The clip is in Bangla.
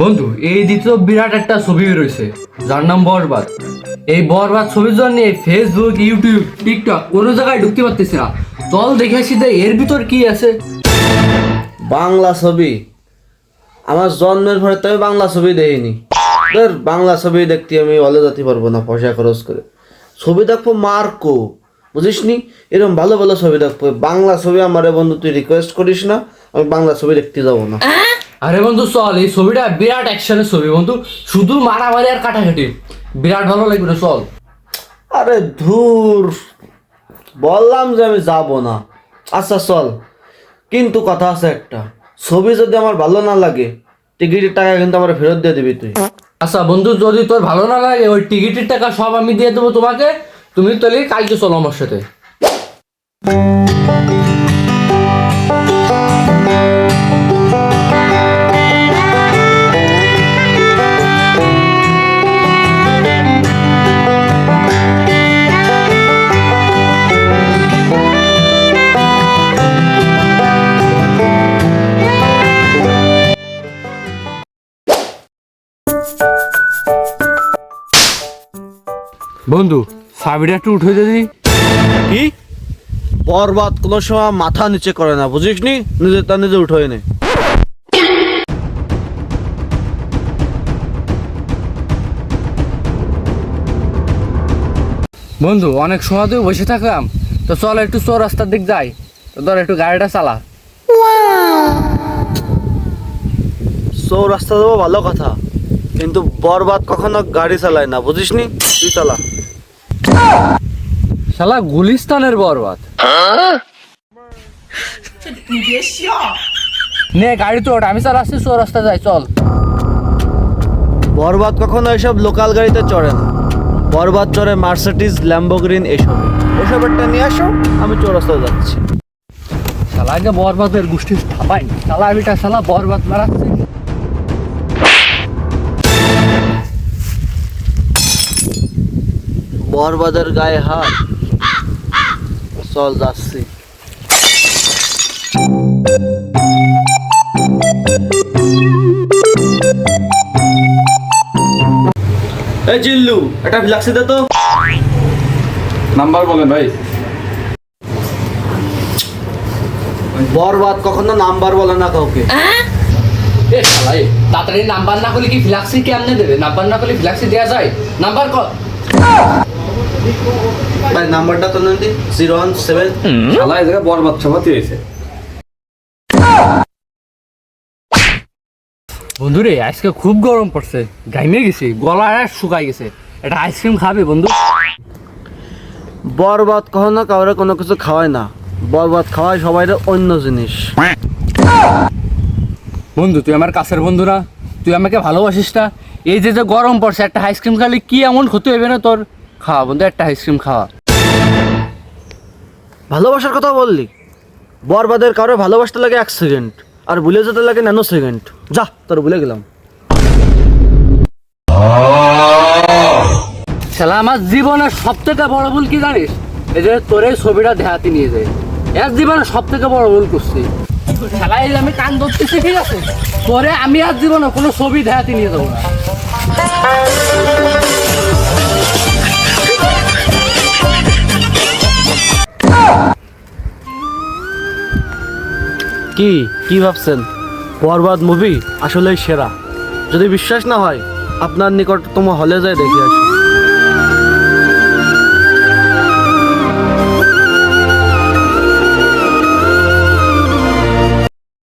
বন্ধু এই দ্বিতীয় বিরাট একটা ছবি রয়েছে যার নাম বরবাদ। এই বরবাদ ছবির জন্য ফেসবুক ইউটিউব টিকটক কোনো জায়গায় ঢুকতে পারতেছি না। চল দেখে আসি যে এর ভিতর কি আছে। বাংলা ছবি। আমার জন্মের পরে তো আমি বাংলা ছবি দেখিনি। ধর বাংলা ছবি দেখতে আমি ভালো যেতে পারব না পয়সা খরচ করে। ছবি দেখব মার্কো বুঝিস নি? এরকম ভালো ভালো ছবি দেখব। বাংলা ছবি আমার বন্ধু তুই রিকোয়েস্ট করিস না আমি বাংলা ছবি দেখতে যাব না। আরে বন্ধু চল এই ছবিটা বিরাট অ্যাকশনের ছবি বন্ধু। শুধু মারামারি আর কাটাকাটি। বিরাট ভালো লাগবে না চল। আরে ধুর বললাম যে আমি যাব না। আচ্ছা চল। কিন্তু কথা আছে একটা ছবি যদি আমার ভালো না লাগে টিকিটের টাকা কিন্তু আমার ফেরত দিয়ে দিবি তুই। আচ্ছা বন্ধু যদি তোর ভালো না লাগে ওই টিকিটের টাকা সব আমি দিয়ে দেবো তোমাকে। তুমি তাহলে কালকে চলো আমার সাথে। বন্ধু সাবিটা একটু উঠে যদি কি? বরবাদ কোনো সময় মাথা নিচে করে না বুঝিস নি নিজে তা নিজে উঠোয় নে। বন্ধু অনেক সময় তুই বসে থাকলাম। তো চল একটু চোর রাস্তার দিক যাই। তো ধর একটু গাড়িটা চালা। সৌ রাস্তা দেবো ভালো কথা কিন্তু বরবাদ কখনো গাড়ি চালায় না বুঝিস নি তুই চালা। শালা গুলিস্তানের বরবাদ। নে গাড়ি তো ওঠ, আমি চালাচ্ছি চোর রাস্তা যাই চল। বরবাদ কখনো এসব লোকাল গাড়িতে চড়ে না। বরবাদ চড়ে মার্সিডিজ ল্যাম্বোগ্রিন এসব ওসব একটা নিয়ে আসো আমি চৌরাস্তায় যাচ্ছি। শালা আগে বরবাদের গোষ্ঠী থাপাই শালা আমিটা শালা বরবাদ মারাচ্ছে। বরবাদের গায়ে হাত। চল যাচ্ছি। এই জিল্লু একটা ফ্লাক্সি দে তো। নাম্বার বলেন ভাই। বরবাদ কখনো নাম্বার বলে না কাউকে। এ শালা এ তাড়াতাড়ি নাম্বার না করলে কি ফ্ল্যাক্সি কেমনে দেবে? নাম্বার না করলে ফ্ল্যাক্সি দেওয়া যায়? নাম্বার কর। ভাই নাম্বারটা তো নেন জিরো ওয়ান সেভেন। শালা এই জায়গায় বরবাদ সভাতে হয়েছে। বন্ধুরে আজকে খুব গরম পড়ছে। ঘাইমে গেছি গলা আর শুকাই গেছে। এটা আইসক্রিম খাবে বন্ধু। বরবাদ কখনো কাউরে কোনো কিছু খাওয়ায় না। বরবাদ খাওয়ায় সবাই অন্য জিনিস। বন্ধু তুই আমার কাছের বন্ধু না। তুই আমাকে ভালোবাসিস না। এই যে যে গরম পড়ছে একটা আইসক্রিম খালি কি এমন ক্ষতি হবে না তোর? খাওয়া বন্ধু একটা আইসক্রিম খাওয়া। ভালোবাসার কথা বললি? বরবাদের কারও ভালোবাসতে লাগে এক সেকেন্ড আর ভুলে যেতে লাগে ন্যানো সেকেন্ড যা তোর ভুলে গেলাম। শালা আমার জীবনের সব থেকে বড় ভুল কি জানিস? এই যে তোর এই ছবিটা দেখাতে নিয়ে যায় এক জীবনে সব থেকে বড় ভুল করছি। শালা এই আমি কান ধরতেছি ঠিক আছে? তোরে আমি আর জীবনে কোনো ছবি দেখাতে নিয়ে যাব না। কি কি ভাবছেন? বরবাদ মুভি আসলেই সেরা। যদি বিশ্বাস না হয়, আপনার নিকটতম হলে যায় দেখে আসুন